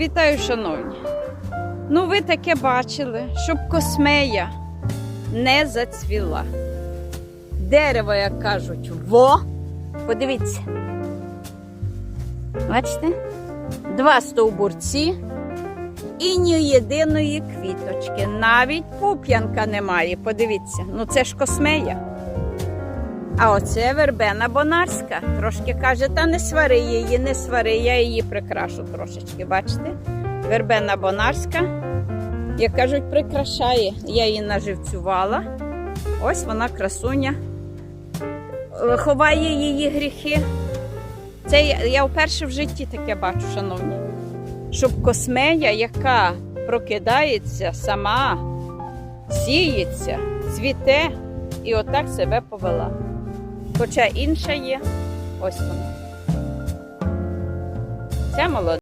Вітаю, шановні. Ну, ви таке бачили, щоб космея не зацвіла. Дерево, як кажуть, во. Подивіться. Бачите? Два стовбурці і ні єдиної квіточки. Навіть пуп'янка немає. Подивіться, ну це ж космея. А оце вербена бонарська. Трошки каже, та не свари її, не свари, я її прикрашу трошечки. Бачите? Вербена бонарська, як кажуть, прикрашає. Я її наживцювала. Ось вона красуня. Е, Ховає її гріхи. Це я, вперше в житті таке бачу, шановні. Щоб космея, яка прокидається сама, сіється, цвіте і отак себе повела. Хоча інша є, ось вона. Ця молода.